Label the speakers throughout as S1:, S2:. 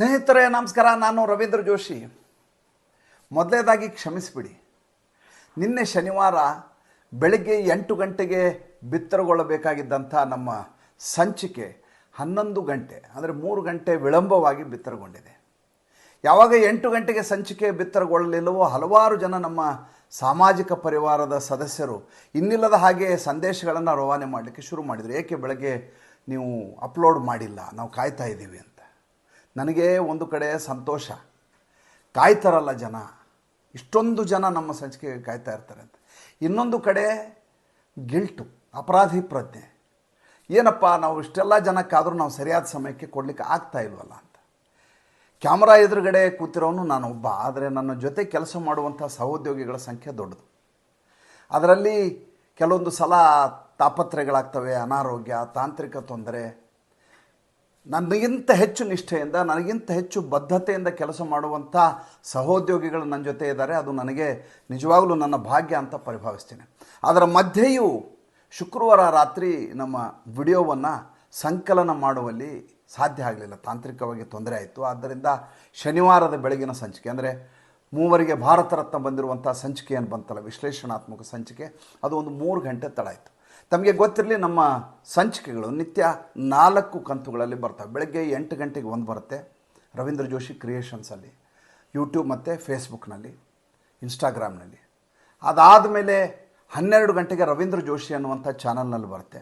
S1: ಸ್ನೇಹಿತರೆ, ನಮಸ್ಕಾರ. ನಾನು ರವೀಂದ್ರ ಜೋಶಿ. ಮೊದಲೇದಾಗಿ ಕ್ಷಮಿಸಿಬಿಡಿ. ನಿನ್ನೆ ಶನಿವಾರ ಬೆಳಗ್ಗೆ ಎಂಟು ಗಂಟೆಗೆ ಬಿತ್ತರಗೊಳ್ಳಬೇಕಾಗಿದ್ದಂಥ ನಮ್ಮ ಸಂಚಿಕೆ ಹನ್ನೊಂದು ಗಂಟೆ, ಅಂದರೆ ಮೂರು ಗಂಟೆ ವಿಳಂಬವಾಗಿ ಬಿತ್ತರಗೊಂಡಿದೆ. ಯಾವಾಗ ಎಂಟು ಗಂಟೆಗೆ ಸಂಚಿಕೆ ಬಿತ್ತರಗೊಳ್ಳಲಿಲ್ಲವೋ ಹಲವಾರು ಜನ ನಮ್ಮ ಸಾಮಾಜಿಕ ಪರಿವಾರದ ಸದಸ್ಯರು ಇನ್ನಿಲ್ಲದ ಹಾಗೆ ಸಂದೇಶಗಳನ್ನು ರವಾನೆ ಮಾಡಲಿಕ್ಕೆ ಶುರು ಮಾಡಿದರು. ಏಕೆ ಬೆಳಗ್ಗೆ ನೀವು ಅಪ್ಲೋಡ್ ಮಾಡಿಲ್ಲ? ನಾವು ಕಾಯ್ತಾ ಇದ್ದೀವಿ ಅಂತ. ನನಗೆ ಒಂದು ಕಡೆ ಸಂತೋಷ. ಕಾಯ್ತಾರಲ್ಲ ಜನ. ಇಷ್ಟೊಂದು ಜನ ನಮ್ಮ ಸಂಚಿಕೆಗೆ ಕಾಯ್ತಾ ಇರ್ತಾರೆ ಅಂತ. ಇನ್ನೊಂದು ಕಡೆ ಗಿಲ್ಟು, ಅಪರಾಧಿ ಪ್ರಜ್ಞೆ. ಏನಪ್ಪ, ನಾವು ಇಷ್ಟೆಲ್ಲ ಜನಕ್ಕಾದರೂ ನಾವು ಸರಿಯಾದ ಸಮಯಕ್ಕೆ ಕೊಡಲಿಕ್ಕೆ ಆಗ್ತಾ ಇಲ್ವಲ್ಲ ಅಂತ. ಕ್ಯಾಮ್ರಾ ಎದುರುಗಡೆ ಕೂತಿರೋನು ನಾನು ಒಬ್ಬ, ಆದರೆ ನನ್ನ ಜೊತೆ ಕೆಲಸ ಮಾಡುವಂಥ ಸಹೋದ್ಯೋಗಿಗಳ ಸಂಖ್ಯೆ ದೊಡ್ಡದು. ಅದರಲ್ಲಿ ಕೆಲವೊಂದು ಸಲ ತಾಪತ್ರೆಗಳಾಗ್ತವೆ ಅನಾರೋಗ್ಯ, ತಾಂತ್ರಿಕ ತೊಂದರೆ ನನಗಿಂತ ಹೆಚ್ಚು ನಿಷ್ಠೆಯಿಂದ, ನನಗಿಂತ ಹೆಚ್ಚು ಬದ್ಧತೆಯಿಂದ ಕೆಲಸ ಮಾಡುವಂಥ ಸಹೋದ್ಯೋಗಿಗಳು ನನ್ನ ಜೊತೆ ಇದ್ದಾರೆ. ಅದು ನನಗೆ ನಿಜವಾಗಲೂ ನನ್ನ ಭಾಗ್ಯ ಅಂತ ಪರಿಭಾವಿಸ್ತೇನೆ. ಅದರ ಮಧ್ಯೆಯೂ ಶುಕ್ರವಾರ ರಾತ್ರಿ ನಮ್ಮ ವಿಡಿಯೋವನ್ನು ಸಂಕಲನ ಮಾಡುವಲ್ಲಿ ಸಾಧ್ಯ ಆಗಲಿಲ್ಲ. ತಾಂತ್ರಿಕವಾಗಿ ತೊಂದರೆ ಆಯಿತು. ಆದ್ದರಿಂದ ಶನಿವಾರದ ಬೆಳಗಿನ ಸಂಚಿಕೆ, ಅಂದರೆ ಮೂವರಿಗೆ ಭಾರತ ರತ್ನ ಬಂದಿರುವಂಥ ಸಂಚಿಕೆ ಏನು ಬಂತಲ್ಲ, ವಿಶ್ಲೇಷಣಾತ್ಮಕ ಸಂಚಿಕೆ, ಅದು ಒಂದು ಮೂರು ಗಂಟೆ ತಡ ಆಯಿತು. ತಮಗೆ ಗೊತ್ತಿರಲಿ ನಮ್ಮ ಸಂಚಿಕೆಗಳು ನಿತ್ಯ ನಾಲ್ಕು ಕಂತುಗಳಲ್ಲಿ ಬರ್ತವೆ. ಬೆಳಗ್ಗೆ ಎಂಟು ಗಂಟೆಗೆ ಒಂದು ಬರುತ್ತೆ. ರವೀಂದ್ರ ಜೋಶಿ ಕ್ರಿಯೇಷನ್ಸಲ್ಲಿ ಯೂಟ್ಯೂಬ್ ಮತ್ತು ಫೇಸ್ಬುಕ್ನಲ್ಲಿ ಇನ್ಸ್ಟಾಗ್ರಾಮ್ನಲ್ಲಿ ಅದಾದಮೇಲೆ ಹನ್ನೆರಡು ಗಂಟೆಗೆ ರವೀಂದ್ರ ಜೋಶಿ ಅನ್ನುವಂಥ ಚಾನಲ್ನಲ್ಲಿ ಬರುತ್ತೆ.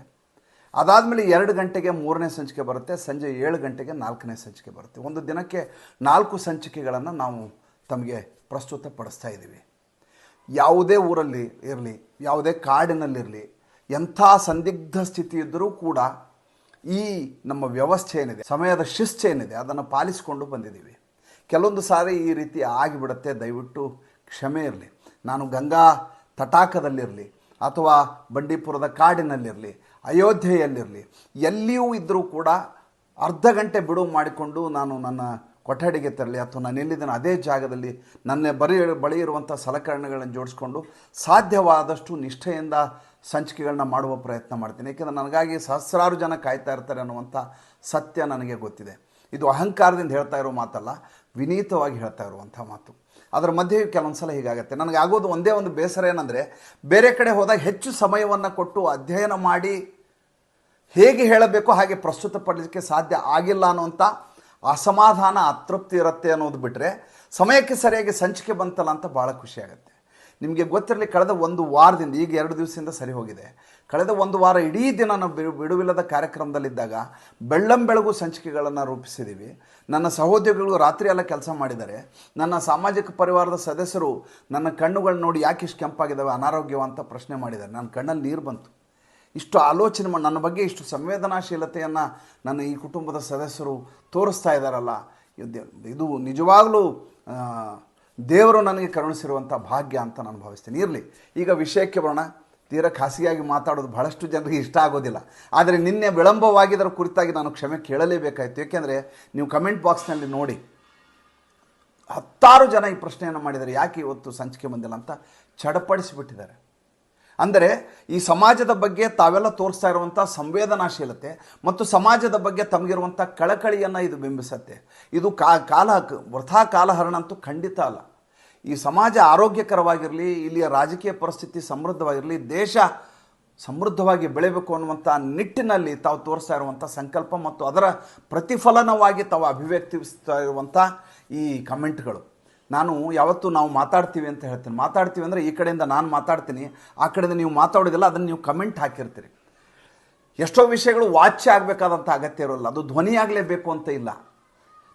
S1: ಅದಾದ ಮೇಲೆ ಎರಡು ಗಂಟೆಗೆ ಮೂರನೇ ಸಂಚಿಕೆ ಬರುತ್ತೆ. ಸಂಜೆ ಏಳು ಗಂಟೆಗೆ ನಾಲ್ಕನೇ ಸಂಚಿಕೆ ಬರುತ್ತೆ. ಒಂದು ದಿನಕ್ಕೆ ನಾಲ್ಕು ಸಂಚಿಕೆಗಳನ್ನು ನಾವು ತಮಗೆ ಪ್ರಸ್ತುತಪಡಿಸ್ತಾ ಇದ್ದೀವಿ. ಯಾವುದೇ ಊರಲ್ಲಿ ಇರಲಿ, ಯಾವುದೇ ಕಾಡಿನಲ್ಲಿರಲಿ ಎಂಥ ಸಂದಿಗ್ಧ ಸ್ಥಿತಿ ಇದ್ದರೂ ಕೂಡ ಈ ನಮ್ಮ ವ್ಯವಸ್ಥೆ ಏನಿದೆ, ಸಮಯದ ಶಿಸ್ತು ಏನಿದೆ, ಅದನ್ನು ಪಾಲಿಸಿಕೊಂಡು ಬಂದಿದ್ದೀವಿ. ಕೆಲವೊಂದು ಸಾರಿ ಈ ರೀತಿ ಆಗಿಬಿಡುತ್ತೆ, ದಯವಿಟ್ಟು ಕ್ಷಮೆ ಇರಲಿ. ನಾನು ಗಂಗಾ ತಟಾಕದಲ್ಲಿರಲಿ ಅಥವಾ ಬಂಡೀಪುರದ ಕಾಡಿನಲ್ಲಿರಲಿ, ಅಯೋಧ್ಯೆಯಲ್ಲಿರಲಿ, ಎಲ್ಲಿಯೂ ಇದ್ದರೂ ಕೂಡ ಅರ್ಧ ಗಂಟೆ ಬಿಡುವು ಮಾಡಿಕೊಂಡು ನಾನು ನನ್ನ ಕೊಠಡಿಗೆ ತೆರಳಿ ಅಥವಾ ನಾನು ಎಲ್ಲಿದ್ದೇನೆ ಅದೇ ಜಾಗದಲ್ಲಿ ನನ್ನ ಬರೀ, ಬಳಿ ಇರುವಂಥ ಸಲಕರಣೆಗಳನ್ನು ಜೋಡಿಸ್ಕೊಂಡು ಸಾಧ್ಯವಾದಷ್ಟು ನಿಷ್ಠೆಯಿಂದ ಸಂಚಿಕೆಗಳನ್ನ ಮಾಡುವ ಪ್ರಯತ್ನ ಮಾಡ್ತೀನಿ. ಏಕೆಂದರೆ ನನಗಾಗಿ ಸಹಸ್ರಾರು ಜನ ಕಾಯ್ತಾ ಇರ್ತಾರೆ ಅನ್ನುವಂಥ ಸತ್ಯ ನನಗೆ ಗೊತ್ತಿದೆ. ಇದು ಅಹಂಕಾರದಿಂದ ಹೇಳ್ತಾ ಇರೋ ಮಾತಲ್ಲ, ವಿನೀತವಾಗಿ ಹೇಳ್ತಾ ಇರುವಂಥ ಮಾತು. ಅದರ ಮಧ್ಯೆ ಕೆಲವೊಂದು ಸಲ ಹೀಗಾಗತ್ತೆ. ನನಗೆ ಆಗೋದು ಒಂದೇ ಒಂದು ಬೇಸರ ಏನಂದರೆ, ಬೇರೆ ಕಡೆ ಹೋದಾಗ ಹೆಚ್ಚು ಸಮಯವನ್ನು ಕೊಟ್ಟು ಅಧ್ಯಯನ ಮಾಡಿ ಹೇಗೆ ಹೇಳಬೇಕು ಹಾಗೆ ಪ್ರಸ್ತುತಪಡಲಿಕ್ಕೆ ಸಾಧ್ಯ ಆಗಿಲ್ಲ ಅನ್ನುವಂಥ ಅಸಮಾಧಾನ, ಅತೃಪ್ತಿ ಇರುತ್ತೆ ಅನ್ನೋದು ಬಿಟ್ಟರೆ ಸಮಯಕ್ಕೆ ಸರಿಯಾಗಿ ಸಂಚಿಕೆ ಬಂತಲ್ಲ ಅಂತ ಭಾಳ ಖುಷಿಯಾಗುತ್ತೆ. ನಿಮಗೆ ಗೊತ್ತಿರಲಿ ಕಳೆದ ಒಂದು ವಾರದಿಂದ, ಈಗ ಎರಡು ದಿವಸದಿಂದ ಸರಿ ಹೋಗಿದೆ. ಕಳೆದ ಒಂದು ವಾರ ಇಡೀ ದಿನ ನಾವು ಬಿಡು, ಬಿಡುವಿಲ್ಲದ ಕಾರ್ಯಕ್ರಮದಲ್ಲಿದ್ದಾಗ ಬೆಳ್ಳಂ ಬೆಳಗು ಸಂಚಿಕೆಗಳನ್ನು ರೂಪಿಸಿದ್ದೀವಿ ನನ್ನ ಸಹೋದ್ಯೋಗಿಗಳು ರಾತ್ರಿ ಎಲ್ಲ ಕೆಲಸ ಮಾಡಿದ್ದಾರೆ. ನನ್ನ ಸಾಮಾಜಿಕ ಪರಿವಾರದ ಸದಸ್ಯರು ನನ್ನ ಕಣ್ಣುಗಳು ನೋಡಿ ಯಾಕೆ ಇಷ್ಟು ಕೆಂಪಾಗಿದ್ದಾವೆ ಅನಾರೋಗ್ಯವ ಅಂತ ಪ್ರಶ್ನೆ ಮಾಡಿದ್ದಾರೆ. ನನ್ನ ಕಣ್ಣಲ್ಲಿ ನೀರು ಬಂತು. ಇಷ್ಟು ಆಲೋಚನೆ ಮಾಡಿ ನನ್ನ ಬಗ್ಗೆ ಇಷ್ಟು ಸಂವೇದನಾಶೀಲತೆಯನ್ನು ನನ್ನ ಈ ಕುಟುಂಬದ ಸದಸ್ಯರು ತೋರಿಸ್ತಾ ಇದ್ದಾರಲ್ಲ. ಇದು ನಿಜವಾಗಲೂ ದೇವರು ನನಗೆ ಕರುಣಿಸಿರುವಂಥ ಭಾಗ್ಯ ಅಂತ ನಾನು ಭಾವಿಸ್ತೀನಿ. ಇರಲಿ, ಈಗ ವಿಷಯಕ್ಕೆ ಬರೋಣ. ತೀರ ಖಾಸಗಿಯಾಗಿ ಮಾತಾಡೋದು ಬಹಳಷ್ಟು ಜನರಿಗೆ ಇಷ್ಟ ಆಗೋದಿಲ್ಲ. ಆದರೆ ನಿನ್ನೆ ವಿಳಂಬವಾಗಿದ್ದರ ಕುರಿತಾಗಿ ನಾನು ಕ್ಷಮೆ ಕೇಳಲೇಬೇಕಾಯಿತು. ಏಕೆಂದರೆ ನೀವು ಕಮೆಂಟ್ ಬಾಕ್ಸ್ನಲ್ಲಿ ನೋಡಿ, ಹತ್ತಾರು ಜನ ಈ ಪ್ರಶ್ನೆಯನ್ನು ಮಾಡಿದ್ದಾರೆ. ಯಾಕೆ ಇವತ್ತು ಸಂಚಿಕೆ ಬಂದಿಲ್ಲ ಅಂತ ಚಡಪಡಿಸಿಬಿಟ್ಟಿದ್ದಾರೆ. ಅಂದರೆ ಈ ಸಮಾಜದ ಬಗ್ಗೆ ತಾವೆಲ್ಲ ತೋರಿಸ್ತಾ ಇರುವಂಥ ಸಂವೇದನಾಶೀಲತೆ ಮತ್ತು ಸಮಾಜದ ಬಗ್ಗೆ ತಮಗಿರುವಂಥ ಕಳಕಳಿಯನ್ನು ಇದು ಬಿಂಬಿಸುತ್ತೆ. ಇದು ಕಾ, ಕಾಲ, ವೃಥಾ ಕಾಲಹರಣ ಅಂತೂ ಖಂಡಿತ ಅಲ್ಲ. ಈ ಸಮಾಜ ಆರೋಗ್ಯಕರವಾಗಿರಲಿ, ಇಲ್ಲಿಯ ರಾಜಕೀಯ ಪರಿಸ್ಥಿತಿ ಸಮೃದ್ಧವಾಗಿರಲಿ, ದೇಶ ಸಮೃದ್ಧವಾಗಿ ಬೆಳೆಯಬೇಕು ಅನ್ನುವಂಥ ನಿಟ್ಟಿನಲ್ಲಿ ತಾವು ತೋರಿಸ್ತಾ ಇರುವಂಥ ಸಂಕಲ್ಪ ಮತ್ತು ಅದರ ಪ್ರತಿಫಲನವಾಗಿ ತಾವು ಅಭಿವ್ಯಕ್ತಿಸ್ತಾ ಇರುವಂಥ ಈ ಕಮೆಂಟ್ಗಳು. ನಾನು ಯಾವತ್ತೂ ನಾವು ಮಾತಾಡ್ತೀವಿ ಅಂತ ಹೇಳ್ತೀನಿ. ಮಾತಾಡ್ತೀವಿ ಅಂದರೆ ಈ ಕಡೆಯಿಂದ ನಾನು ಮಾತಾಡ್ತೀನಿ, ಆ ಕಡೆಯಿಂದ ನೀವು ಮಾತಾಡೋದಿಲ್ಲ, ಅದನ್ನು ನೀವು ಕಮೆಂಟ್ ಹಾಕಿರ್ತೀರಿ. ಎಷ್ಟೋ ವಿಷಯಗಳು ವಾಚ್ಯ ಆಗಬೇಕಾದಂಥ ಅಗತ್ಯ ಇರೋಲ್ಲ. ಅದು ಧ್ವನಿ ಆಗಲೇಬೇಕು ಅಂತ ಇಲ್ಲ.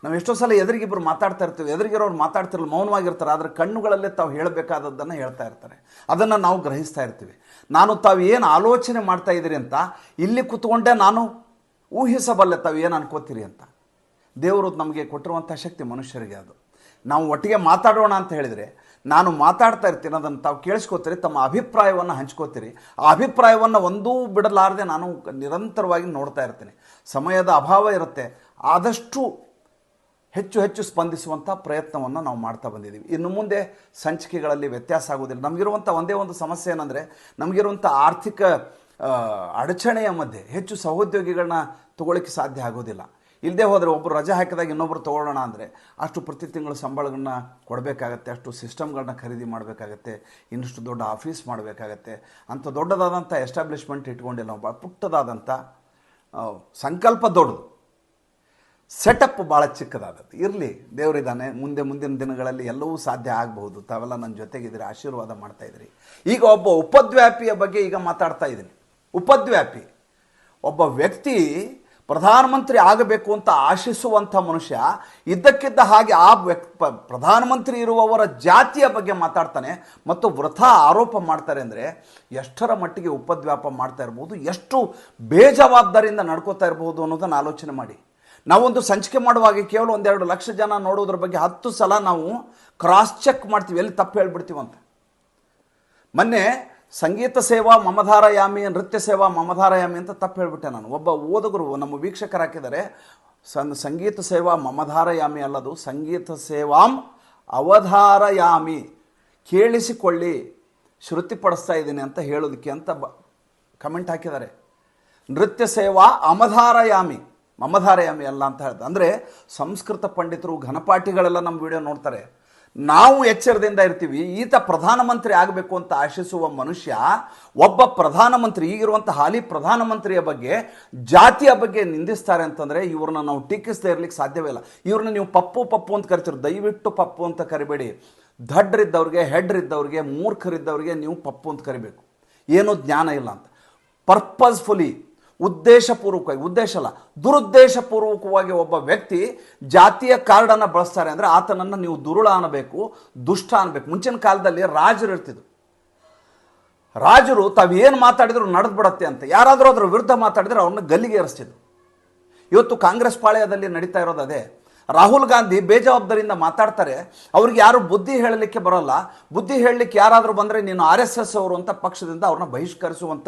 S1: ನಾವು ಎಷ್ಟೋ ಸಲ ಎದುರಿಗಿಬ್ಬರು ಮಾತಾಡ್ತಾ ಇರ್ತೀವಿ. ಎದುರಿಗಿರೋರು ಮಾತಾಡ್ತಿರಲ್ಲ, ಮೌನವಾಗಿರ್ತಾರೆ. ಆದರೆ ಕಣ್ಣುಗಳಲ್ಲೇ ತಾವು ಹೇಳಬೇಕಾದದ್ದನ್ನು ಹೇಳ್ತಾ ಇರ್ತಾರೆ. ಅದನ್ನು ನಾವು ಗ್ರಹಿಸ್ತಾ ಇರ್ತೀವಿ. ನಾನು ತಾವು ಏನು ಆಲೋಚನೆ ಮಾಡ್ತಾ ಇದ್ದೀರಿ ಅಂತ, ಇಲ್ಲಿ ಕೂತ್ಕೊಂಡೆ ನಾನು ಊಹಿಸಬಲ್ಲೆ ತಾವು ಏನು ಅನ್ಕೋತೀರಿ ಅಂತ. ದೇವರು ನಮಗೆ ಕೊಟ್ಟಿರುವಂಥ ಶಕ್ತಿ ಮನುಷ್ಯರಿಗೆ ಅದು. ನಾವು ಒಟ್ಟಿಗೆ ಮಾತಾಡೋಣ ಅಂತ ಹೇಳಿದರೆ, ನಾನು ಮಾತಾಡ್ತಾ ಇರ್ತೀನಿ, ಅದನ್ನು ತಾವು ಕೇಳಿಸ್ಕೋತೀರಿ, ತಮ್ಮ ಅಭಿಪ್ರಾಯವನ್ನು ಹಂಚ್ಕೋತೀರಿ. ಆ ಅಭಿಪ್ರಾಯವನ್ನು ಒಂದೂ ಬಿಡಲಾರದೆ ನಾನು ನಿರಂತರವಾಗಿ ನೋಡ್ತಾ ಇರ್ತೀನಿ. ಸಮಯದ ಅಭಾವ ಇರುತ್ತೆ. ಆದಷ್ಟು ಹೆಚ್ಚು ಹೆಚ್ಚು ಸ್ಪಂದಿಸುವಂಥ ಪ್ರಯತ್ನವನ್ನು ನಾವು ಮಾಡ್ತಾ ಬಂದಿದ್ದೀವಿ. ಇನ್ನು ಮುಂದೆ ಸಂಚಿಕೆಗಳಲ್ಲಿ ವ್ಯತ್ಯಾಸ ಆಗೋದಿಲ್ಲ ನಮಗಿರುವಂಥ ಒಂದೇ ಒಂದು ಸಮಸ್ಯೆ ಏನಂದರೆ, ನಮಗಿರುವಂಥ ಆರ್ಥಿಕ ಅಡಚಣೆಯ ಮಧ್ಯೆ ಹೆಚ್ಚು ಸಹೋದ್ಯೋಗಿಗಳನ್ನ ತಗೊಳ್ಳಿಕ್ಕೆ ಸಾಧ್ಯ ಆಗೋದಿಲ್ಲ ಇಲ್ಲದೆ ಹೋದರೆ ಒಬ್ಬರು ರಜೆ ಹಾಕಿದಾಗ ಇನ್ನೊಬ್ಬರು ತೊಗೊಳ್ಳೋಣ ಅಂದರೆ ಅಷ್ಟು ಪ್ರತಿ ತಿಂಗಳು ಸಂಬಳಗಳನ್ನ ಕೊಡಬೇಕಾಗತ್ತೆ, ಅಷ್ಟು ಸಿಸ್ಟಮ್ಗಳನ್ನ ಖರೀದಿ ಮಾಡಬೇಕಾಗತ್ತೆ, ಇನ್ನಷ್ಟು ದೊಡ್ಡ ಆಫೀಸ್ ಮಾಡಬೇಕಾಗತ್ತೆ. ಅಂಥ ದೊಡ್ಡದಾದಂಥ ಎಸ್ಟಾಬ್ಲಿಷ್ಮೆಂಟ್ ಇಟ್ಕೊಂಡಿಲ್ಲ ಭಾಳ ಪುಟ್ಟದಾದಂಥ ಸಂಕಲ್ಪ ದೊಡ್ಡದು. ಸೆಟಪ್ ಭಾಳ ಚಿಕ್ಕದಾದದ್ದು. ಇರಲಿ, ದೇವರಿದ್ದಾನೆ, ಮುಂದೆ ಮುಂದಿನ ದಿನಗಳಲ್ಲಿ ಎಲ್ಲವೂ ಸಾಧ್ಯ ಆಗಬಹುದು. ತಾವೆಲ್ಲ ನನ್ನ ಜೊತೆಗಿದ್ದೀರಿ ಆಶೀರ್ವಾದ ಮಾಡ್ತಾಯಿದ್ರಿ ಈಗ ಒಬ್ಬ ಉಪದ್ವ್ಯಾಪಿಯ ಬಗ್ಗೆ ಈಗ ಮಾತಾಡ್ತಾ ಇದ್ದೀನಿ. ಉಪದ್ವ್ಯಾಪಿ. ಒಬ್ಬ ವ್ಯಕ್ತಿ ಪ್ರಧಾನಮಂತ್ರಿ ಆಗಬೇಕು ಅಂತ ಆಶಿಸುವಂಥ ಮನುಷ್ಯ ಇದ್ದಕ್ಕಿದ್ದ ಹಾಗೆ ಆ ವ್ಯಕ್ತಿ ಪ್ರಧಾನಮಂತ್ರಿ ಇರುವವರ ಜಾತಿಯ ಬಗ್ಗೆ ಮಾತಾಡ್ತಾನೆ ಮತ್ತು ವೃಥಾ ಆರೋಪ ಮಾಡ್ತಾರೆ ಅಂದರೆ ಎಷ್ಟರ ಮಟ್ಟಿಗೆ ಉಪದ್ವ್ಯಾಪ ಮಾಡ್ತಾ ಇರ್ಬೋದು, ಎಷ್ಟು ಬೇಜವಾಬ್ದಾರಿಯಿಂದ ನಡ್ಕೋತಾ ಇರ್ಬೋದು ಅನ್ನೋದನ್ನು ಆಲೋಚನೆ ಮಾಡಿ. ನಾವೊಂದು ಸಂಚಿಕೆ ಮಾಡುವಾಗ ಕೇವಲ ಒಂದೆರಡು ಲಕ್ಷ ಜನ ನೋಡೋದ್ರ ಬಗ್ಗೆ ಹತ್ತು ಸಲ ನಾವು ಕ್ರಾಸ್ ಚೆಕ್ ಮಾಡ್ತೀವಿ, ಎಲ್ಲಿ ತಪ್ಪು ಹೇಳ್ಬಿಡ್ತೀವಂತ. ಮೊನ್ನೆ ಸಂಗೀತ ಸೇವಾ ಮಮಧಾರಯಾಮಿ, ನೃತ್ಯ ಸೇವಾ ಮಮಧಾರಯಾಮಿ ಅಂತ ತಪ್ಪು ಹೇಳ್ಬಿಟ್ಟೆ ನಾನು. ಒಬ್ಬ ಓದುಗರು, ನಮ್ಮ ವೀಕ್ಷಕರು ಹಾಕಿದರೆ ಸಂಗೀತ ಸೇವಾ ಮಮಧಾರಯಾಮಿ ಅಲ್ಲದು, ಸಂಗೀತ ಸೇವಾಂ ಅವಧಾರಯಾಮಿ. ಕೇಳಿಸಿಕೊಳ್ಳಿ ಶ್ರುತಿಪಡಿಸ್ತಾ ಇದ್ದೀನಿ ಅಂತ ಹೇಳೋದಕ್ಕೆ ಅಂತ ಬ, ಕಮೆಂಟ್ ಹಾಕಿದ್ದಾರೆ. ನೃತ್ಯ ಸೇವಾ ಅಮಧಾರಯಾಮಿ, ಮಮಧಾರಯಾಮಿ ಅಲ್ಲ ಅಂತ ಹೇಳ್ದೆ. ಅಂದರೆ ಸಂಸ್ಕೃತ ಪಂಡಿತರು, ಘನಪಾಠಿಗಳೆಲ್ಲ ನಮ್ಮ ವಿಡಿಯೋ ನೋಡ್ತಾರೆ. ನಾವು ಎಚ್ಚರದಿಂದ ಇರ್ತೀವಿ, ಈತ ಪ್ರಧಾನಮಂತ್ರಿ ಆಗಬೇಕು ಅಂತ ಆಶಿಸುವ ಮನುಷ್ಯ, ಒಬ್ಬ ಪ್ರಧಾನಮಂತ್ರಿ, ಈಗಿರುವಂಥ ಹಾಲಿ ಪ್ರಧಾನಮಂತ್ರಿಯ ಬಗ್ಗೆ, ಜಾತಿಯ ಬಗ್ಗೆ ನಿಂದಿಸ್ತಾರೆ ಅಂತಂದರೆ ಇವ್ರನ್ನ ನಾವು ಟೀಕಿಸದೇ ಇರ್ಲಿಕ್ಕೆ ಸಾಧ್ಯವೇ ಇಲ್ಲ. ಇವ್ರನ್ನ ನೀವು ಪಪ್ಪು ಪಪ್ಪು ಅಂತ ಕರಿತೀರಿ, ದಯವಿಟ್ಟು ಪಪ್ಪು ಅಂತ ಕರಿಬೇಡಿ. ದಡ್ರಿದ್ದವ್ರಿಗೆ, ಹೆಡ್ರಿದ್ದವ್ರಿಗೆ, ಮೂರ್ಖರಿದ್ದವ್ರಿಗೆ ನೀವು ಪಪ್ಪು ಅಂತ ಕರಿಬೇಕು. ಏನೂ ಜ್ಞಾನ ಇಲ್ಲ ಅಂತ. ಪರ್ಪಸ್ಫುಲಿ ಉದ್ದೇಶಪೂರ್ವಕವಾಗಿ, ಉದ್ದೇಶ ಅಲ್ಲ, ದುರುದ್ದೇಶಪೂರ್ವಕವಾಗಿ ಒಬ್ಬ ವ್ಯಕ್ತಿ ಜಾತಿಯ ಕಾರ್ಡನ್ನು ಬಳಸ್ತಾರೆ ಅಂದರೆ ಆತನನ್ನು ನೀವು ದುರುಳ ಅನ್ನಬೇಕು, ದುಷ್ಟ ಅನ್ನಬೇಕು. ಮುಂಚಿನ ಕಾಲದಲ್ಲಿ ರಾಜರು ಇರ್ತಿದ್ರು. ರಾಜರು ತಾವೇನು ಮಾತಾಡಿದ್ರು ನಡೆದು ಬಿಡತ್ತೆ ಅಂತ. ಯಾರಾದರೂ ಅದ್ರ ವಿರುದ್ಧ ಮಾತಾಡಿದರೆ ಅವ್ರನ್ನ ಗಲ್ಲಿಗೆ ಏರಿಸ್ತಿದ್ರು ಇವತ್ತು ಕಾಂಗ್ರೆಸ್ ಪಾಳ್ಯದಲ್ಲಿ ನಡೀತಾ ಇರೋದು ಅದೇ. ರಾಹುಲ್ ಗಾಂಧಿ ಬೇಜವಾಬ್ದಾರಿಯಿಂದ ಮಾತಾಡ್ತಾರೆ. ಅವ್ರಿಗೆ ಯಾರು ಬುದ್ಧಿ ಹೇಳಲಿಕ್ಕೆ ಬರೋಲ್ಲ. ಬುದ್ಧಿ ಹೇಳಲಿಕ್ಕೆ ಯಾರಾದರೂ ಬಂದರೆ ನೀನು ಆರ್ ಎಸ್ ಎಸ್ ಅವರು ಅಂತ ಪಕ್ಷದಿಂದ ಅವ್ರನ್ನ ಬಹಿಷ್ಕರಿಸುವಂಥ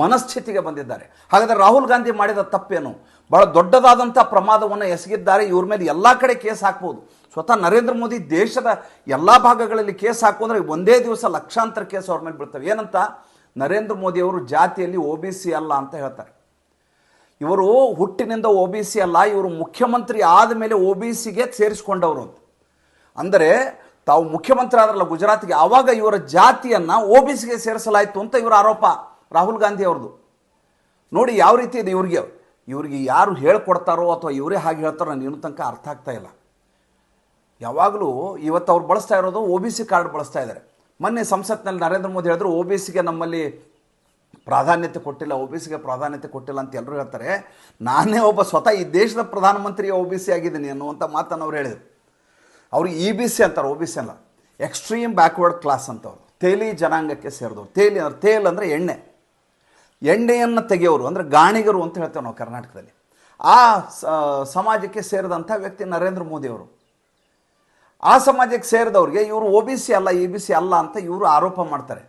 S1: ಮನಸ್ಥಿತಿಗೆ ಬಂದಿದ್ದಾರೆ. ಹಾಗಾದರೆ ರಾಹುಲ್ ಗಾಂಧಿ ಮಾಡಿದ ತಪ್ಪೇನು? ಬಹಳ ದೊಡ್ಡದಾದಂಥ ಪ್ರಮಾದವನ್ನು ಎಸಗಿದ್ದಾರೆ. ಇವ್ರ ಮೇಲೆ ಎಲ್ಲ ಕಡೆ ಕೇಸ್ ಹಾಕ್ಬೋದು. ಸ್ವತಃ ನರೇಂದ್ರ ಮೋದಿ ದೇಶದ ಎಲ್ಲ ಭಾಗಗಳಲ್ಲಿ ಕೇಸ್ ಹಾಕೋದ್ರೆ ಒಂದೇ ದಿವಸ ಲಕ್ಷಾಂತರ ಕೇಸ್ ಅವ್ರ ಮೇಲೆ ಬೀಳ್ತವೆ. ಏನಂತ? ನರೇಂದ್ರ ಮೋದಿ ಅವರು ಜಾತಿಯಲ್ಲಿ ಒ ಬಿ ಸಿ ಅಲ್ಲ ಅಂತ ಹೇಳ್ತಾರೆ. ಇವರು ಹುಟ್ಟಿನಿಂದ ಒ ಬಿ ಸಿ ಅಲ್ಲ, ಇವರು ಮುಖ್ಯಮಂತ್ರಿ ಆದಮೇಲೆ ಒ ಬಿ ಸಿಗೆ ಸೇರಿಸ್ಕೊಂಡವರು ಅಂತ. ಅಂದರೆ ತಾವು ಮುಖ್ಯಮಂತ್ರಿ ಆದ್ರಲ್ಲ ಗುಜರಾತ್ಗೆ, ಆವಾಗ ಇವರ ಜಾತಿಯನ್ನು ಒ ಬಿ ಸಿಗೆ ಸೇರಿಸಲಾಯಿತು ಅಂತ ಇವರ ಆರೋಪ ರಾಹುಲ್ ಗಾಂಧಿ ಅವ್ರದ್ದು. ನೋಡಿ ಯಾವ ರೀತಿ ಇದೆ ಇವ್ರಿಗೆ. ಇವ್ರಿಗೆ ಯಾರು ಹೇಳ್ಕೊಡ್ತಾರೋ ಅಥವಾ ಇವರೇ ಹಾಗೆ ಹೇಳ್ತಾರೋ ನನಗೆ ಇನ್ನೂ ತನಕ ಅರ್ಥ ಆಗ್ತಾ ಇಲ್ಲ. ಯಾವಾಗಲೂ ಇವತ್ತು ಅವ್ರು ಬಳಸ್ತಾ ಇರೋದು ಒ ಬಿ ಸಿ ಕಾರ್ಡ್ ಬಳಸ್ತಾ ಇದ್ದಾರೆ. ಮೊನ್ನೆ ಸಂಸತ್ನಲ್ಲಿ ನರೇಂದ್ರ ಮೋದಿ ಹೇಳಿದ್ರು, ಒ ಬಿ ಸಿಗೆ ನಮ್ಮಲ್ಲಿ ಪ್ರಾಧಾನ್ಯತೆ ಕೊಟ್ಟಿಲ್ಲ, ಒ ಬಿ ಸಿಗೆ ಪ್ರಾಧಾನ್ಯತೆ ಕೊಟ್ಟಿಲ್ಲ ಅಂತ ಎಲ್ಲರೂ ಹೇಳ್ತಾರೆ, ನಾನೇ ಒಬ್ಬ ಸ್ವತಃ ಈ ದೇಶದ ಪ್ರಧಾನಮಂತ್ರಿ ಒ ಬಿ ಸಿ ಆಗಿದ್ದೀನಿ ಅನ್ನುವಂಥ ಮಾತನ್ನು ಅವ್ರು ಹೇಳಿದರು. ಅವ್ರಿಗೆ ಇ ಬಿ ಸಿ ಅಂತಾರೆ, ಒ ಬಿ ಸಿ ಅಲ್ಲ, ಎಕ್ಸ್ಟ್ರೀಮ್ ಬ್ಯಾಕ್ವರ್ಡ್ ಕ್ಲಾಸ್ ಅಂತವ್ರು, ತೇಲಿ ಜನಾಂಗಕ್ಕೆ ಸೇರಿದವ್ರು. ತೇಲಿ ಅಂದ್ರೆ, ತೇಲ್ ಅಂದರೆ ಎಣ್ಣೆ. ಎಣ್ಣೆಯನ್ನು ತೆಗೆಯೋರು, ಅಂದರೆ ಗಾಣಿಗರು ಅಂತ ಹೇಳ್ತೇವೆ ನಾವು ಕರ್ನಾಟಕದಲ್ಲಿ. ಆ ಸಮಾಜಕ್ಕೆ ಸೇರಿದಂಥ ವ್ಯಕ್ತಿ ನರೇಂದ್ರ ಮೋದಿಯವರು ಆ ಸಮಾಜಕ್ಕೆ ಸೇರಿದವ್ರಿಗೆ ಇವರು ಒ ಬಿ ಸಿ ಅಲ್ಲ, ಇ ಬಿ ಸಿ ಅಲ್ಲ ಅಂತ ಇವರು ಆರೋಪ ಮಾಡ್ತಾರೆ.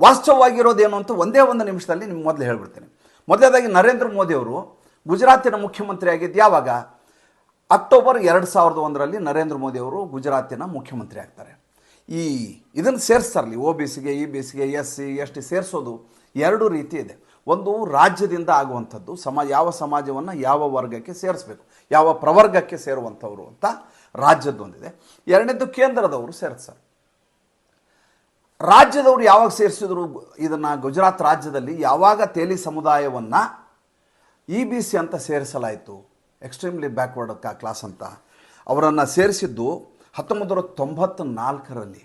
S1: ವಾಸ್ತವವಾಗಿರೋದೇನು ಅಂತ ಒಂದೇ ಒಂದು ನಿಮಿಷದಲ್ಲಿ ನಿಮ್ಗೆ ಮೊದಲು ಹೇಳ್ಬಿಡ್ತೀನಿ. ಮೊದಲನೇದಾಗಿ ನರೇಂದ್ರ ಮೋದಿಯವರು ಗುಜರಾತಿನ ಮುಖ್ಯಮಂತ್ರಿ ಆಗಿದ್ದು ಯಾವಾಗ? ಅಕ್ಟೋಬರ್ ಎರಡು ಸಾವಿರದ ಒಂದರಲ್ಲಿ ನರೇಂದ್ರ ಮೋದಿಯವರು ಗುಜರಾತಿನ ಮುಖ್ಯಮಂತ್ರಿ ಆಗ್ತಾರೆ. ಈ ಇದನ್ನು ಸೇರಿಸ್ತಾರಲ್ಲಿ ಒ ಬಿ ಸಿಗೆ, ಇ ಬಿ ಸಿಗೆ, ಎಸ್ ಸಿ, ಎಸ್ ಟಿ ಸೇರಿಸೋದು ಎರಡು ರೀತಿ ಇದೆ. ಒಂದು ರಾಜ್ಯದಿಂದ ಆಗುವಂಥದ್ದು ಸಮಾಜ ಯಾವ ಸಮಾಜವನ್ನು ಯಾವ ವರ್ಗಕ್ಕೆ ಸೇರಿಸ್ಬೇಕು, ಯಾವ ಪ್ರವರ್ಗಕ್ಕೆ ಸೇರುವಂಥವ್ರು ಅಂತ ರಾಜ್ಯದ್ದೊಂದಿದೆ ಎರಡನೇದು ಕೇಂದ್ರದವರು ಸೇರಿಸ್ತಾರೆ. ರಾಜ್ಯದವರು ಯಾವಾಗ ಸೇರಿಸಿದ್ರು ಇದನ್ನು ಗುಜರಾತ್ ರಾಜ್ಯದಲ್ಲಿ, ಯಾವಾಗ ತೇಲಿ ಸಮುದಾಯವನ್ನು ಇ ಬಿ ಸಿ ಅಂತ ಸೇರಿಸಲಾಯಿತು ಎಕ್ಸ್ಟ್ರೀಮ್ಲಿ ಬ್ಯಾಕ್ವರ್ಡ್ ಕ್ಲಾಸ್ ಅಂತ. ಅವರನ್ನು ಸೇರಿಸಿದ್ದು ಹತ್ತೊಂಬತ್ತು ನೂರ ತೊಂಬತ್ತ ನಾಲ್ಕರಲ್ಲಿ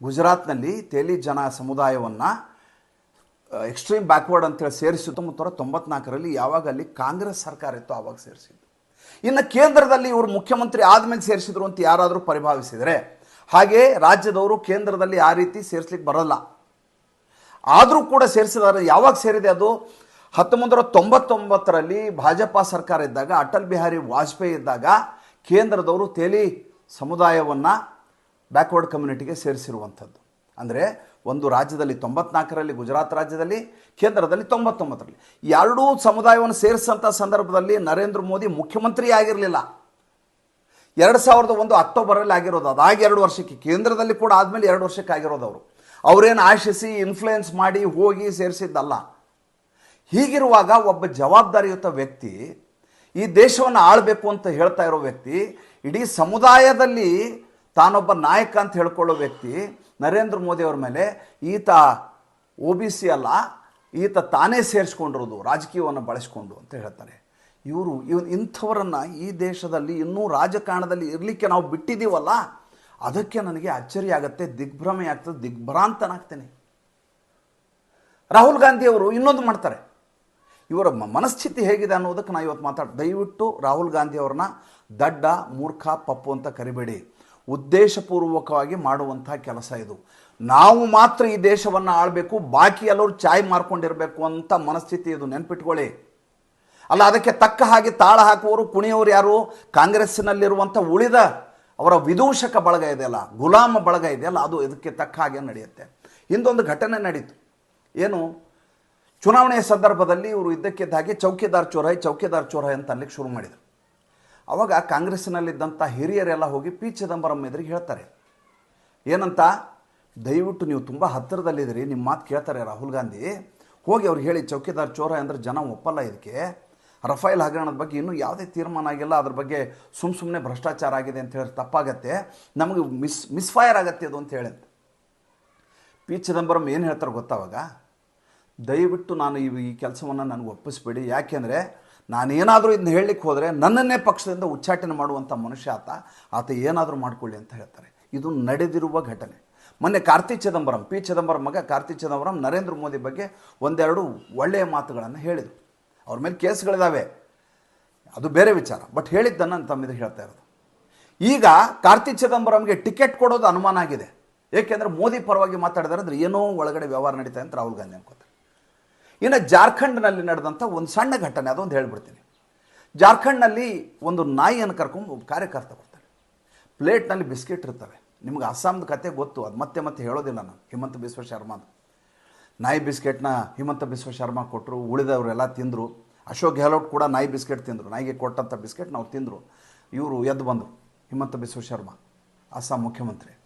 S1: ಗುಜರಾತ್ನಲ್ಲಿ ತೇಲಿ ಜನ ಸಮುದಾಯವನ್ನು ಎಕ್ಸ್ಟ್ರೀಮ್ ಬ್ಯಾಕ್ವರ್ಡ್ ಅಂತೇಳಿ ಸೇರಿಸಿ ಹತ್ತೊಂಬತ್ತು ನೂರ ತೊಂಬತ್ನಾಲ್ಕರಲ್ಲಿ ಯಾವಾಗ ಅಲ್ಲಿ ಕಾಂಗ್ರೆಸ್ ಸರ್ಕಾರ ಇತ್ತು ಆವಾಗ ಸೇರಿಸಿದ್ದು. ಇನ್ನು ಕೇಂದ್ರದಲ್ಲಿ ಇವರು ಮುಖ್ಯಮಂತ್ರಿ ಆದಮೇಲೆ ಸೇರಿಸಿದ್ರು ಅಂತ ಯಾರಾದರೂ ಪರಿಭಾವಿಸಿದರೆ ಹಾಗೆ ರಾಜ್ಯದವರು ಕೇಂದ್ರದಲ್ಲಿ ಆ ರೀತಿ ಸೇರಿಸ್ಲಿಕ್ಕೆ ಬರಲ್ಲ. ಆದರೂ ಕೂಡ ಸೇರಿಸಿದ್ದಾರೆ ಯಾವಾಗ ಸೇರಿದೆ ಅದು? ಹತ್ತೊಂಬತ್ತು ತೊಂಬತ್ತೊಂಬತ್ತರಲ್ಲಿ ಭಾಜಪ ಸರ್ಕಾರ ಇದ್ದಾಗ, ಅಟಲ್ ಬಿಹಾರಿ ವಾಜಪೇಯಿ ಇದ್ದಾಗ ಕೇಂದ್ರದವರು ತೇಲಿ ಸಮುದಾಯವನ್ನು ಬ್ಯಾಕ್ವರ್ಡ್ ಕಮ್ಯುನಿಟಿಗೆ ಸೇರಿಸಿರುವಂಥದ್ದು. ಅಂದರೆ ಒಂದು ರಾಜ್ಯದಲ್ಲಿ ತೊಂಬತ್ನಾಲ್ಕರಲ್ಲಿ, ಗುಜರಾತ್ ರಾಜ್ಯದಲ್ಲಿ, ಕೇಂದ್ರದಲ್ಲಿ ತೊಂಬತ್ತೊಂಬತ್ತರಲ್ಲಿ. ಎರಡೂ ಸಮುದಾಯವನ್ನು ಸೇರಿಸಂಥ ಸಂದರ್ಭದಲ್ಲಿ ನರೇಂದ್ರ ಮೋದಿ ಮುಖ್ಯಮಂತ್ರಿ ಆಗಿರಲಿಲ್ಲ ಎರಡು ಸಾವಿರದ ಒಂದು ಅಕ್ಟೋಬರಲ್ಲಿ ಆಗಿರೋದು ಅದಾಗಿ ಎರಡು ವರ್ಷಕ್ಕೆ. ಕೇಂದ್ರದಲ್ಲಿ ಕೂಡ ಆದಮೇಲೆ ಎರಡು ವರ್ಷಕ್ಕೆ ಆಗಿರೋದು ಅವರು. ಅವರೇನು ಆಶಿಸಿ ಇನ್ಫ್ಲುಯೆನ್ಸ್ ಮಾಡಿ ಹೋಗಿ ಸೇರಿಸಿದ್ದಲ್ಲ. ಹೀಗಿರುವಾಗ ಒಬ್ಬ ಜವಾಬ್ದಾರಿಯುತ ವ್ಯಕ್ತಿ, ಈ ದೇಶವನ್ನು ಆಳಬೇಕು ಅಂತ ಹೇಳ್ತಾ ಇರೋ ವ್ಯಕ್ತಿ, ಇಡೀ ಸಮುದಾಯದಲ್ಲಿ ತಾನೊಬ್ಬ ನಾಯಕ ಅಂತ ಹೇಳ್ಕೊಳ್ಳೋ ವ್ಯಕ್ತಿ, ನರೇಂದ್ರ ಮೋದಿ ಅವ್ರ ಮೇಲೆ ಈತ ಒ ಬಿ ಸಿ ಅಲ್ಲ, ಈತ ತಾನೇ ಸೇರಿಸ್ಕೊಂಡಿರೋದು, ರಾಜಕೀಯವನ್ನು ಬಳಸ್ಕೊಂಡು ಅಂತ ಹೇಳ್ತಾರೆ. ಇವರು ಇವ್ ಇಂಥವರನ್ನು ಈ ದೇಶದಲ್ಲಿ ಇನ್ನೂ ರಾಜಕಾರಣದಲ್ಲಿ ಇರಲಿಕ್ಕೆ ನಾವು ಬಿಟ್ಟಿದ್ದೀವಲ್ಲ, ಅದಕ್ಕೆ ನನಗೆ ಅಚ್ಚರಿ ಆಗುತ್ತೆ, ದಿಗ್ಭ್ರಮೆ ಆಗ್ತದೆ, ದಿಗ್ಭ್ರಾಂತನಾಗ್ತೇನೆ. ರಾಹುಲ್ ಗಾಂಧಿಯವರು ಇನ್ನೊಂದು ಮಾಡ್ತಾರೆ. ಇವರ ಮನಸ್ಥಿತಿ ಹೇಗಿದೆ ಅನ್ನೋದಕ್ಕೆ ನಾನು ಇವತ್ತು ಮಾತಾಡ, ದಯವಿಟ್ಟು ರಾಹುಲ್ ಗಾಂಧಿ ಅವ್ರನ್ನ ದಡ್ಡ, ಮೂರ್ಖ, ಪಪ್ಪು ಅಂತ ಕರಿಬೇಡಿ. ಉದ್ದೇಶಪೂರ್ವಕವಾಗಿ ಮಾಡುವಂಥ ಕೆಲಸ ಇದು. ನಾವು ಮಾತ್ರ ಈ ದೇಶವನ್ನು ಆಳಬೇಕು, ಬಾಕಿ ಎಲ್ಲರೂ ಚಾಯ್ ಮಾರ್ಕೊಂಡಿರಬೇಕು ಅಂತ ಮನಸ್ಥಿತಿ ಇದು ನೆನ್ಪಿಟ್ಕೊಳ್ಳಿ. ಅಲ್ಲ, ಅದಕ್ಕೆ ತಕ್ಕ ಹಾಗೆ ತಾಳ ಹಾಕುವವರು ಕುಣಿಯೋರು ಯಾರು? ಕಾಂಗ್ರೆಸ್ಸಿನಲ್ಲಿರುವಂಥ ಉಳಿದ ಅವರ ವಿದೂಷಕ ಬಳಗ ಇದೆಯಲ್ಲ ಗುಲಾಮ ಬಳಗ ಇದೆಯಲ್ಲ ಅದು ಇದಕ್ಕೆ ತಕ್ಕ ಹಾಗೆ ನಡೆಯುತ್ತೆ. ಹಿಂದೊಂದು ಘಟನೆ ನಡೀತು. ಏನು? ಚುನಾವಣೆಯ ಸಂದರ್ಭದಲ್ಲಿ ಇವರು ಇದ್ದಕ್ಕಿದ್ದ ಹಾಗೆ ಚೌಕಿದಾರ್ ಚೋರಾಯ್ ಚೌಕಿದಾರ್ ಚೋರಾಯ್ ಅಂತ ಅನ್ಲಿಕ್ಕೆ ಶುರು ಮಾಡಿದರು. ಅವಾಗ ಕಾಂಗ್ರೆಸ್ಸಿನಲ್ಲಿದ್ದಂಥ ಹಿರಿಯರೆಲ್ಲ ಹೋಗಿ ಪಿ. ಚಿದಂಬರಂ ಎದುರಿಗೆ ಹೇಳ್ತಾರೆ. ಏನಂತ? ದಯವಿಟ್ಟು ನೀವು ತುಂಬ ಹತ್ತಿರದಲ್ಲಿದ್ದೀರಿ, ನಿಮ್ಮ ಮಾತು ಕೇಳ್ತಾರೆ ರಾಹುಲ್ ಗಾಂಧಿ. ಹೋಗಿ ಅವ್ರಿಗೆ ಹೇಳಿ, ಚೌಕಿದಾರ್ ಚೋರ ಅಂದರೆ ಜನ ಒಪ್ಪಲ್ಲ ಇದಕ್ಕೆ. ರಫೇಲ್ ಹಗರಣದ ಬಗ್ಗೆ ಇನ್ನೂ ಯಾವುದೇ ತೀರ್ಮಾನ ಆಗಿಲ್ಲ. ಅದ್ರ ಬಗ್ಗೆ ಸುಮ್ಮ ಸುಮ್ಮನೆ ಭ್ರಷ್ಟಾಚಾರ ಆಗಿದೆ ಅಂತ ಹೇಳಿ ತಪ್ಪಾಗತ್ತೆ. ನಮಗೆ ಮಿಸ್, ಮಿಸ್ಫೈರ್ ಆಗತ್ತೆ ಅದು ಅಂತ ಹೇಳಂತೆ ಪಿ ಚಿದಂಬರಂ ಏನು ಹೇಳ್ತಾರೆ ಗೊತ್ತಾವಾಗ ದಯವಿಟ್ಟು ನಾನು ಈ ಈ ಕೆಲಸವನ್ನು ನನಗೆ ಒಪ್ಪಿಸ್ಬೇಡಿ. ಯಾಕೆಂದರೆ ನಾನೇನಾದರೂ ಇದನ್ನ ಹೇಳಲಿಕ್ಕೆ ಹೋದರೆ ನನ್ನನ್ನೇ ಪಕ್ಷದಿಂದ ಉಚ್ಚಾಟನೆ ಮಾಡುವಂಥ ಮನುಷ್ಯ ಆತ. ಆತ ಏನಾದರೂ ಮಾಡಿಕೊಳ್ಳಿ ಅಂತ ಹೇಳ್ತಾರೆ. ಇದು ನಡೆದಿರುವ ಘಟನೆ. ಮೊನ್ನೆ ಕಾರ್ತಿ ಚಿದಂಬರಂ, ಪಿ ಚಿದಂಬರಂ ಮಗ ಕಾರ್ತಿ ಚಿದಂಬರಂ ನರೇಂದ್ರ ಮೋದಿ ಬಗ್ಗೆ ಒಂದೆರಡು ಒಳ್ಳೆಯ ಮಾತುಗಳನ್ನು ಹೇಳಿದರು. ಅವ್ರ ಮೇಲೆ ಕೇಸ್ಗಳಿದ್ದಾವೆ ಅದು ಬೇರೆ ವಿಚಾರ. ಬಟ್ ಹೇಳಿದ್ದನ್ನು ನಾನು ತಮ್ಮಿದು ಹೇಳ್ತಾ ಇರೋದು. ಈಗ ಕಾರ್ತಿ ಚಿದಂಬರಂಗೆ ಟಿಕೆಟ್ ಕೊಡೋದು ಅನುಮಾನ ಆಗಿದೆ. ಏಕೆಂದರೆ ಮೋದಿ ಪರವಾಗಿ ಮಾತಾಡಿದಾರೆ ಅಂದರೆ ಏನೋ ಒಳಗಡೆ ವ್ಯವಹಾರ ನಡೀತಾ ಅಂತ ರಾಹುಲ್ ಗಾಂಧಿ ಅನ್ಕೋತಾರೆ. ಇನ್ನು ಜಾರ್ಖಂಡ್ನಲ್ಲಿ ನಡೆದಂಥ ಒಂದು ಸಣ್ಣ ಘಟನೆ ಅದೊಂದು ಹೇಳ್ಬಿಡ್ತೀನಿ. ಜಾರ್ಖಂಡ್ನಲ್ಲಿ ಒಂದು ನಾಯಿಯನ್ನು ಕರ್ಕೊಂಡು ಒಬ್ಬ ಕಾರ್ಯಕರ್ತ ಬರ್ತಾರೆ ಪ್ಲೇಟ್ನಲ್ಲಿ ಬಿಸ್ಕೆಟ್ ಇರ್ತವೆ. ನಿಮ್ಗೆ ಅಸ್ಸಾಂದ ಕತೆ ಗೊತ್ತು. ಅದು ಮತ್ತೆ ಮತ್ತೆ ಹೇಳೋದಿಲ್ಲ ನಾನು. ಹಿಮಂತ ಬಿಸ್ವ ಶರ್ಮಾದು. ನಾಯಿ ಬಿಸ್ಕೆಟ್ನ ಹಿಮಂತ ಬಿಸ್ವ ಶರ್ಮಾ ಕೊಟ್ಟರು ಉಳಿದವರೆಲ್ಲ ತಿಂದರು. ಅಶೋಕ್ ಗೆಹ್ಲೋಟ್ ಕೂಡ ನಾಯಿ ಬಿಸ್ಕೆಟ್ ತಿಂದರು. ನಾಯಿಗೆ ಕೊಟ್ಟಂಥ ಬಿಸ್ಕೆಟ್ ನಾವು ತಿಂದರು. ಇವರು ಎದ್ದು ಬಂದರು, ಹಿಮಂತ ಬಿಸ್ವ ಶರ್ಮಾ, ಅಸ್ಸಾಂ ಮುಖ್ಯಮಂತ್ರಿ.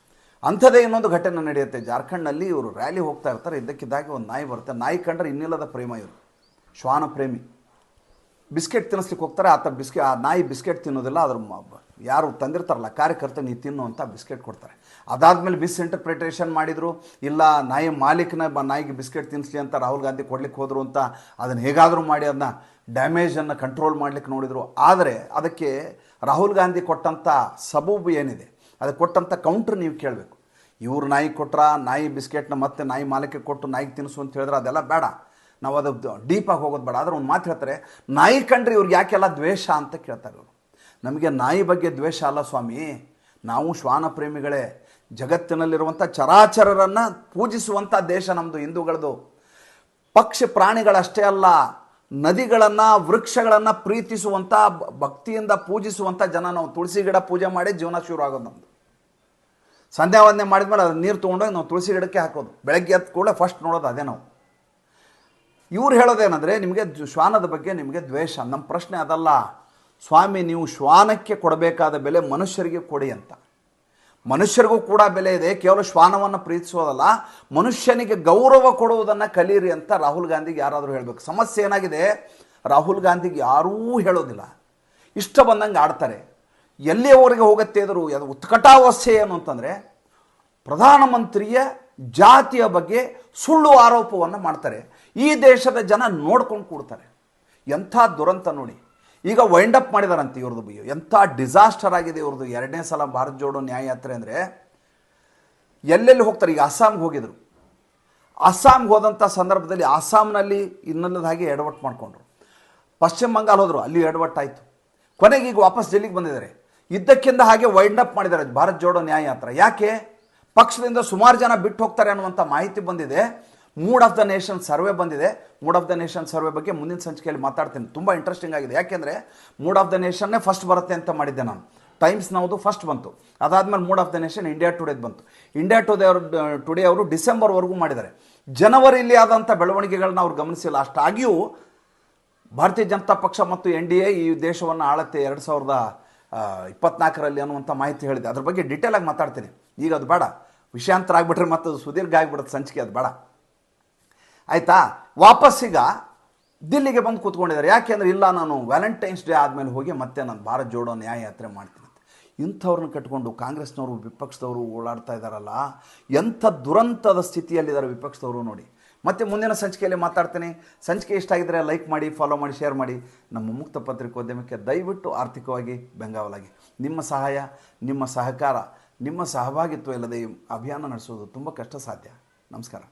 S1: ಅಂಥದ್ದೇ ಇನ್ನೊಂದು ಘಟನೆ ನಡೆಯುತ್ತೆ. ಜಾರ್ಖಂಡ್ನಲ್ಲಿ ಇವರು ರ್ಯಾಲಿ ಹೋಗ್ತಾ ಇರ್ತಾರೆ. ಇದ್ದಕ್ಕಿದ್ದಾಗೆ ಒಂದು ನಾಯಿ ಬರುತ್ತೆ. ನಾಯಿ ಕಂಡ್ರೆ ಇನ್ನಿಲ್ಲದ ಪ್ರೇಮ ಇವರು. ಶ್ವಾನ ಪ್ರೇಮಿ. ಬಿಸ್ಕೆಟ್ ತಿನ್ನಿಸ್ಲಿಕ್ಕೆ ಹೋಗ್ತಾರೆ. ಆತ ಬಿಸ್ಕೆ, ಆ ನಾಯಿ ಬಿಸ್ಕೆಟ್ ತಿನ್ನೋದಿಲ್ಲ. ಅದ್ರ ಯಾರು ತಂದಿರ್ತಾರಲ್ಲ ಕಾರ್ಯಕರ್ತ ನೀ ತಿನ್ನು ಅಂತ ಬಿಸ್ಕೆಟ್ ಕೊಡ್ತಾರೆ. ಅದಾದಮೇಲೆ ಬಿಸ್ ಇಂಟರ್ಪ್ರಿಟೇಷನ್ ಮಾಡಿದರು. ಇಲ್ಲ, ನಾಯಿ ಮಾಲೀಕನ ಬ, ನಾಯಿಗೆ ಬಿಸ್ಕೆಟ್ ತಿನ್ನಿಸ್ಲಿ ಅಂತ ರಾಹುಲ್ ಗಾಂಧಿ ಕೊಡ್ಲಿಕ್ಕೆ ಹೋದರು ಅಂತ ಅದನ್ನು ಹೇಗಾದರೂ ಮಾಡಿ ಅದನ್ನ ಡ್ಯಾಮೇಜನ್ನು ಕಂಟ್ರೋಲ್ ಮಾಡ್ಲಿಕ್ಕೆ ನೋಡಿದರು. ಆದರೆ ಅದಕ್ಕೆ ರಾಹುಲ್ ಗಾಂಧಿ ಕೊಟ್ಟಂಥ ಸಬೂಬು ಏನಿದೆ? ಅದಕ್ಕೆ ಕೊಟ್ಟಂಥ ಕೌಂಟ್ರ್ ನೀವು ಕೇಳಬೇಕು. ಇವ್ರು ನಾಯಿ ಕೊಟ್ರ, ನಾಯಿ ಬಿಸ್ಕೆಟ್ನ ಮತ್ತೆ ನಾಯಿ ಮಾಲಕ್ಕೆ ಕೊಟ್ಟು ನಾಯಿಗೆ ತಿನ್ನಿಸು ಅಂತ ಹೇಳಿದ್ರೆ ಅದೆಲ್ಲ ಬೇಡ. ನಾವು ಅದು ಡೀಪಾಗಿ ಹೋಗೋದು ಬೇಡ. ಆದರೆ ಒಂದು ಮಾತು ಹೇಳ್ತಾರೆ, ನಾಯಿ ಕಂಡ್ರೆ ಇವ್ರಿಗೆ ಯಾಕೆಲ್ಲ ದ್ವೇಷ ಅಂತ ಕೇಳ್ತಾರೆ ಇವರು. ನಮಗೆ ನಾಯಿ ಬಗ್ಗೆ ದ್ವೇಷ ಅಲ್ಲ ಸ್ವಾಮಿ. ನಾವು ಶ್ವಾನ ಪ್ರೇಮಿಗಳೇ. ಜಗತ್ತಿನಲ್ಲಿರುವಂಥ ಚರಾಚರರನ್ನು ಪೂಜಿಸುವಂಥ ದೇಶ ನಮ್ಮದು ಹಿಂದೂಗಳದು. ಪಕ್ಷಿ ಪ್ರಾಣಿಗಳಷ್ಟೇ ಅಲ್ಲ, ನದಿಗಳನ್ನು, ವೃಕ್ಷಗಳನ್ನು ಪ್ರೀತಿಸುವಂಥ, ಭಕ್ತಿಯಿಂದ ಪೂಜಿಸುವಂಥ ಜನ ನಾವು. ತುಳಸಿ ಗಿಡ ಪೂಜೆ ಮಾಡಿ ಜೀವನ ಶುರು ಆಗೋದು ನಮ್ಮದು ಸಂಧ್ಯಾ ವಂದನೆ ಮಾಡಿದ್ಮೇಲೆ ಅದು ನೀರು ತೊಗೊಂಡೋಗಿ ನಾವು ತುಳಸಿ ಗಿಡಕ್ಕೆ ಹಾಕೋದು. ಬೆಳಗ್ಗೆ ಎದ್ದ ಕೂಡಲೇ ಫಸ್ಟ್ ನೋಡೋದು ಅದೇ ನಾವು. ಇವ್ರು ಹೇಳೋದೇನೆಂದರೆ, ನಿಮಗೆ ಶ್ವಾನದ ಬಗ್ಗೆ ನಿಮಗೆ ದ್ವೇಷ. ನಮ್ಮ ಪ್ರಶ್ನೆ ಅದಲ್ಲ. ಸ್ವಾಮಿ, ನೀವು ಶ್ವಾನಕ್ಕೆ ಕೊಡಬೇಕಾದ ಬೆಲೆ ಮನುಷ್ಯರಿಗೆ ಕೊಡಿ ಅಂತ. ಮನುಷ್ಯರಿಗೂ ಕೂಡ ಬೆಲೆ ಇದೆ, ಕೇವಲ ಶ್ವಾನವನ್ನು ಪ್ರೀತಿಸೋದಲ್ಲ, ಮನುಷ್ಯನಿಗೆ ಗೌರವ ಕೊಡುವುದನ್ನು ಕಲೀರಿ ಅಂತ ರಾಹುಲ್ ಗಾಂಧಿಗೆ ಯಾರಾದರೂ ಹೇಳಬೇಕು. ಸಮಸ್ಯೆ ಏನಾಗಿದೆ? ರಾಹುಲ್ ಗಾಂಧಿಗೆ ಯಾರೂ ಹೇಳೋದಿಲ್ಲ. ಇಷ್ಟ ಬಂದಂಗೆ ಆಡ್ತಾರೆ. ಎಲ್ಲಿಯವರೆಗೆ ಹೋಗುತ್ತೆ ಅದರ ಅದು ಉತ್ಕಟಾವಸ್ಥೆ ಏನು ಅಂತಂದರೆ, ಪ್ರಧಾನಮಂತ್ರಿಯ ಜಾತಿಯ ಬಗ್ಗೆ ಸುಳ್ಳು ಆರೋಪವನ್ನು ಮಾಡ್ತಾರೆ. ಈ ದೇಶದ ಜನ ನೋಡ್ಕೊಂಡು ಕೂಡ್ತಾರೆ. ಎಂಥ ದುರಂತ ನೋಡಿ. ಈಗ ವೈಂಡ್ ಅಪ್ ಮಾಡಿದಾರಂತೆ ಇವ್ರದ್ದು ಎಂಥ ಡಿಸಾಸ್ಟರ್ ಆಗಿದೆ ಇವ್ರದ್ದು. ಎರಡನೇ ಸಲ ಭಾರತ್ ಜೋಡೋ ನ್ಯಾಯಯಾತ್ರೆ ಅಂದರೆ ಎಲ್ಲೆಲ್ಲಿ ಹೋಗ್ತಾರೆ? ಈಗ ಅಸ್ಸಾಂಗೆ ಹೋಗಿದ್ರು. ಅಸ್ಸಾಂಗೆ ಹೋದಂಥ ಸಂದರ್ಭದಲ್ಲಿ ಅಸ್ಸಾಂನಲ್ಲಿ ಇನ್ನಲ್ಲದ ಹಾಗೆ ಎಡವಟ್ಟು ಮಾಡಿಕೊಂಡ್ರು. ಪಶ್ಚಿಮ ಬಂಗಾಲ್ ಹೋದರು. ಅಲ್ಲಿ ಎಡವಟ್ಟಾಯಿತು. ಕೊನೆಗೆ ಈಗ ವಾಪಸ್ ಡೆಲ್ಲಿಗೆ ಬಂದಿದ್ದಾರೆ. ಇದ್ದಕ್ಕಿಂತ ಹಾಗೆ ವೈಂಡ್ ಅಪ್ ಮಾಡಿದ್ದಾರೆ ಭಾರತ್ ಜೋಡೋ ನ್ಯಾಯಯಾತ್ರೆ. ಯಾಕೆ? ಪಕ್ಷದಿಂದ ಸುಮಾರು ಜನ ಬಿಟ್ಟು ಹೋಗ್ತಾರೆ ಅನ್ನುವಂಥ ಮಾಹಿತಿ ಬಂದಿದೆ. Mood of the nation survey ಬಂದಿದೆ. Mood of the nation survey ಬಗ್ಗೆ ಮುಂದಿನ ಸಂಚಿಕೆಯಲ್ಲಿ ಮಾತಾಡ್ತೀನಿ. ತುಂಬ ಇಂಟ್ರೆಸ್ಟಿಂಗ್ ಆಗಿದೆ. ಯಾಕೆಂದರೆ ಮೂಡ್ ಆಫ್ ದ ನೇಷನ್ನೇ ಫಸ್ಟ್ ಬರುತ್ತೆ ಅಂತ ಮಾಡಿದ್ದೆ ನಾನು. ಟೈಮ್ಸ್ ನೌದು ಫಸ್ಟ್ ಬಂತು. ಅದಾದಮೇಲೆ mood of the nation India ಟುಡೇದು ಬಂತು. ಇಂಡಿಯಾ ಟುಡೇ ಅವರು ಟುಡೇ ಅವರು ಡಿಸೆಂಬರ್ವರೆಗೂ ಮಾಡಿದ್ದಾರೆ. ಜನವರಿಯಲ್ಲಿ ಆದಂಥ ಬೆಳವಣಿಗೆಗಳನ್ನ ಅವ್ರು ಗಮನಿಸಿಲ್ಲ. ಅಷ್ಟಾಗಿಯೂ ಭಾರತೀಯ ಜನತಾ ಪಕ್ಷ ಮತ್ತು ಎನ್ ಡಿ ಎ ಈ ದೇಶವನ್ನು ಆಳತ್ತೆ ಎರಡು ಸಾವಿರದ ಇಪ್ಪತ್ನಾಲ್ಕರಲ್ಲಿ ಅನ್ನುವಂಥ ಮಾಹಿತಿ ಹೇಳಿದೆ. ಅದ್ರ ಬಗ್ಗೆ ಡೀಟೇಲ್ ಆಗಿ ಮಾತಾಡ್ತೀನಿ. ಈಗ ಅದು ಬೇಡ. ವಿಷಯಾಂತರ ಆಗಿಬಿಟ್ರೆ ಮತ್ತು ಸುದೀರ್ಘ ಆಗಿಬಿಡುತ್ತೆ ಸಂಚಿಕೆ. ಅದು ಬೇಡ. ಆಯಿತಾ? ವಾಪಸ್ ಈಗ ದಿಲ್ಲಿಗೆ ಬಂದು ಕೂತ್ಕೊಂಡಿದ್ದಾರೆ. ಯಾಕೆಂದರೆ ಇಲ್ಲ, ನಾನು ವ್ಯಾಲೆಂಟೈನ್ಸ್ ಡೇ ಆದಮೇಲೆ ಹೋಗಿ ಮತ್ತೆ ನಾನು ಭಾರತ್ ಜೋಡೋ ನ್ಯಾಯ ಯಾತ್ರೆ ಮಾಡ್ತೀನಿ ಅಂತ. ಇಂಥವ್ರನ್ನ ಕಟ್ಕೊಂಡು ಕಾಂಗ್ರೆಸ್ನವರು, ವಿಪಕ್ಷದವರು ಓಡಾಡ್ತಾ ಇದ್ದಾರಲ್ಲ ಎಂಥ ದುರಂತದ ಸ್ಥಿತಿಯಲ್ಲಿದ್ದಾರೆ ವಿಪಕ್ಷದವರು ನೋಡಿ. ಮತ್ತೆ ಮುಂದಿನ ಸಂಚಿಕೆಯಲ್ಲಿ ಮಾತಾಡ್ತೀನಿ. ಸಂಚಿಕೆ ಇಷ್ಟ ಆಗಿದ್ರೆ ಲೈಕ್ ಮಾಡಿ ಫಾಲೋ ಮಾಡಿ ಶೇರ್ ಮಾಡಿ. ನಮ್ಮ ಮುಕ್ತ ಪತ್ರಿಕೋದ್ಯಮಕ್ಕೆ ದಯವಿಟ್ಟು ಆರ್ಥಿಕವಾಗಿ ಬೆಂಗಾವಲಾಗಿ. ನಿಮ್ಮ ಸಹಾಯ, ನಿಮ್ಮ ಸಹಕಾರ, ನಿಮ್ಮ ಸಹಭಾಗಿತ್ವ ಇಲ್ಲದೆ ಅಭಿಯಾನ ನಡೆಸೋದು ತುಂಬ ಕಷ್ಟ ಸಾಧ್ಯ. ನಮಸ್ಕಾರ.